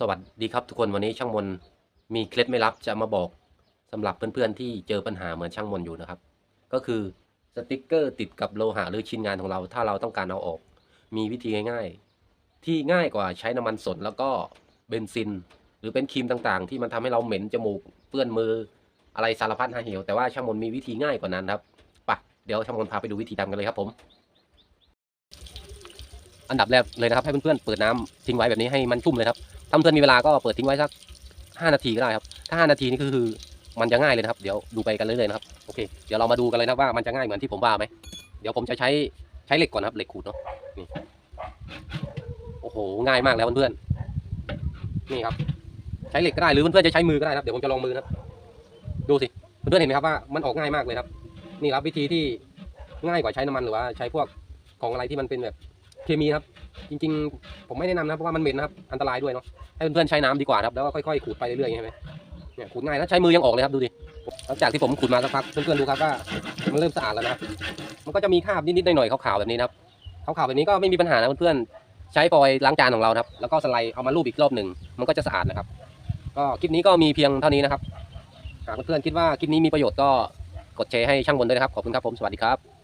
สวัสดีครับทุกคนวันนี้ช่างมนมีเคล็ดไม่ลับจะมาบอกสำหรับเพื่อนๆที่เจอปัญหาเหมือนช่างมนอยู่นะครับ ก็คือสติกเกอร์ติดกับโลหะหรือชิ้นงานของเรา ถ้าเราต้องการเอาออก มีวิธีง่ายๆ ที่ง่ายกว่าใช้น้ำมันสดแล้วก็เบนซิน หรือเป็นครีมต่างๆ ที่มันทำให้เราเหม็นจมูกเปื้อนมืออะไรสารพัดหาเหวแต่ว่าช่างมนมีวิธีง่ายกว่านั้นครับไปะเดี๋ยวช่างมนพาไปดูวิธีทำกันเลยครับผม อันดับแรกเลยนะครับให้เพื่อนๆเปิดน้ำทิ้งไว้แบบนี้ให้มันชุ่มเลยครับ ถ้าเพื่อนมีเวลาก็เปิดทิ้งไว้สักห้านาทีก็ได้ครับ ถ้าห้านาทีนี่คือมันจะง่ายเลยนะครับ เดี๋ยวดูไปกันเรื่อยๆนะครับ โอเค เดี๋ยวเรามาดูกันเลยนะว่ามันจะง่ายเหมือนที่ผมว่าไหม เดี๋ยวผมจะใช้ใช้เหล็กก่อนครับ เหล็กขูดเนาะ นี่ โอ้โห ง่ายมากแล้วเพื่อนๆ นี่ครับ ใช้เหล็กก็ได้หรือเพื่อนๆจะใช้มือก็ได้นะครับ เดี๋ยวผมจะลองมือนะครับ ดูสิ เพื่อนๆเห็นไหมครับว่ามันออกง่ายมากเลยครับ นี่ครับวิธีที่ง่ายกว่าใช้น้ำมันหรือว่าใช้พวกของอะไรที่มันเป็นแบบ เคมีครับ จริง ๆ ผมไม่แนะนำนะเพราะว่ามันเหม็นนะครับอันตรายด้วยเนาะให้เพื่อนๆใช้น้ำดีกว่าครับแล้วก็ค่อยๆขูดไปเรื่อยๆใช่ไหมเนี่ยขูดง่ายถ้าใช้มือยังออกเลยครับดูดิหลังจากที่ผมขูดมาสักพักเพื่อนๆดูครับว่ามันเริ่มสะอาดแล้วนะมันก็จะมีคราบนิดๆหน่อยๆขาวๆแบบนี้นะครับขาวๆแบบนี้ก็ไม่มีปัญหานะเพื่อนๆใช้ฟอยล้างจานของเราครับ แล้วก็สไลด์เอามาลูบอีกรอบหนึ่งมันก็จะสะอาดนะครับ ก็คลิปนี้ก็มีเพียงเท่านี้นะครับหากเพื่อนๆคิดว่าคลิปนี้มีประโยชน์ก็กดแชร์ให้ช่างบนด้วยนะครับขอบคุณครับผมสวัสดีครับ